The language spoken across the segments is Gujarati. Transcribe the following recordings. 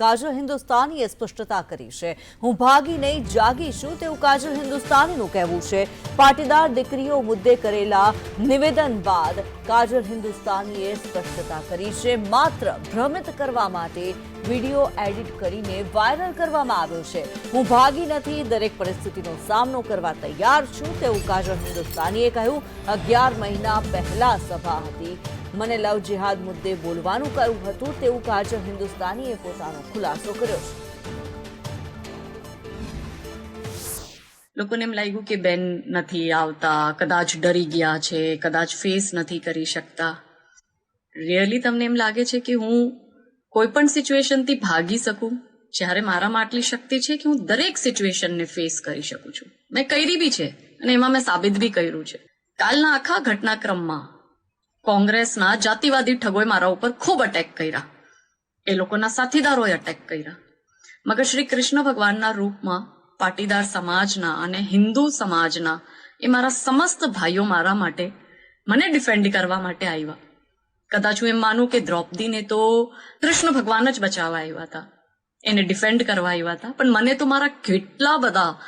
કાજલ હિન્દુસ્તાનીએ સ્પષ્ટતા કરી છે. હું ભાગી નહીં, જાગી છું તેવું કાજલ હિન્દુસ્તાનીનું કહેવું છે. પાટીદાર દીકરીઓ મુદ્દે કરેલા નિવેદન બાદ કાજલ હિન્દુસ્તાનીએ સ્પષ્ટતા કરી છે. માત્ર ભ્રમિત કરવા માટે વીડિયો એડિટ કરીને વાયરલ કરવામાં આવ્યો છે. હું ભાગી નથી, દરેક પરિસ્થિતિનો સામનો કરવા તૈયાર છું, તેવું કાજલ હિન્દુસ્તાનીએ કહ્યું. અગિયાર મહિના પહેલા સભા હતી. મને લવ જિહાદ મુદ્દે બોલવાનું કહ્યું હતું, તેવું કાજલ હિન્દુસ્તાનીએ પોતાનો ખુલાસો કર્યો છે. લોકોને એમ લાગ્યું કે બેન નથી આવતા, કદાચ ડરી ગયા છે, કદાચ ફેસ નથી કરી શકતા. રિયલી તમને એમ લાગે છે કે હું કોઈ પણ સિચ્યુએશનથી ભાગી શકું? જ્યારે મારામાં આટલી શક્તિ છે કે હું દરેક સિચ્યુએશનને ફેસ કરી શકું છું. મેં કરી બી છે અને એમાં મેં સાબિત બી કર્યું છે. કાલના આખા ઘટનાક્રમમાં કોંગ્રેસના જાતિવાદી ઠગોએ મારા ઉપર ખૂબ અટેક કર્યા. એ લોકોના સાથીદારોએ અટેક કર્યા. મગર શ્રી કૃષ્ણ ભગવાનના રૂપમાં પાટીદાર સમાજના અને હિન્દુ સમાજના એ મારા સમસ્ત ભાઈઓ મારા માટે મને ડિફેન્ડ કરવા માટે આવ્યા. કદાચ હું એમ માનું કે દ્રૌપદીને તો કૃષ્ણ ભગવાન જ બચાવવા આવ્યા હતા. એને ડિફેન્ડ કરવા આવ્યા હતા. પણ મને તો મારા કેટલા બધા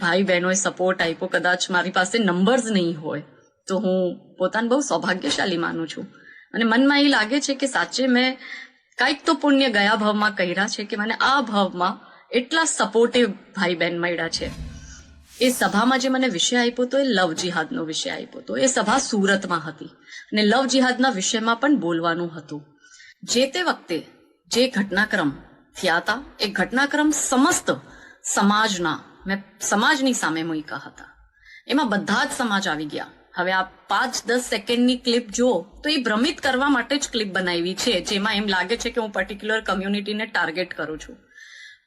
ભાઈ બહેનોએ સપોર્ટ આપ્યો. કદાચ મારી પાસે નંબર્સ નહીં હોય તો હું પોતાને બહુ સૌભાગ્યશાળી માનું છું. અને મનમાં એ લાગે છે કે સાચે મેં કાંઈક તો પુણ્ય ગયા ભાવમાં કર્યા છે કે મને આ ભાવમાં એટલા સપોર્ટિવ ભાઈ બહેન મળ્યા છે. એ સભામાં જે મને વિષય આપ્યો તો એ લવ જિહાદનો વિષય આપ્યો હતો એ સભા સુરતમાં હતી અને લવ જિહાદના વિષયમાં પણ બોલવાનું હતું. જે તે વખતે જે ઘટનાક્રમ થયા હતા, એ ઘટનાક્રમ સમસ્ત સમાજના, મેં સમાજની સામે મૂક્યા હતા. એમાં બધા જ સમાજ આવી ગયા. હવે આ પાંચ દસ સેકન્ડની ક્લિપ જુઓ તો એ ભ્રમિત કરવા માટે જ ક્લિપ બનાવી છે, જેમાં એમ લાગે છે કે હું પર્ટિક્યુલર કમ્યુનિટીને ટાર્ગેટ કરું છું.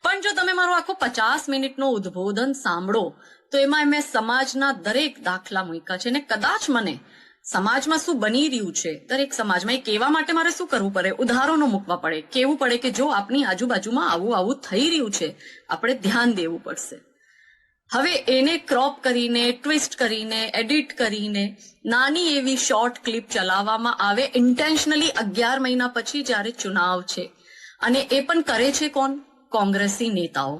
પણ જો તમે મારો આખો પચાસ મિનિટનો ઉદ્બોધન સાંભળો, તો એમાં મેં સમાજના દરેક દાખલા મૂક્યા છે. અને કદાચ મને સમાજમાં શું બની રહ્યું છે, દરેક સમાજમાં એ કહેવા માટે મારે શું કરવું પડે? ઉદાહરણો મૂકવા પડે. કેવું પડે કે જો આપણી આજુબાજુમાં આવું આવું થઈ રહ્યું છે, આપણે ધ્યાન દેવું પડશે. હવે એને ક્રોપ કરીને, ટ્વિસ્ટ કરીને, એડિટ કરીને, નાની એવી શોર્ટ ક્લિપ ચલાવવામાં આવે, ઇન્ટેન્શનલી અગિયાર મહિના પછી જ્યારે ચુનાવ છે. અને એ પણ કરે છે કોણ? કોંગ્રેસી નેતાઓ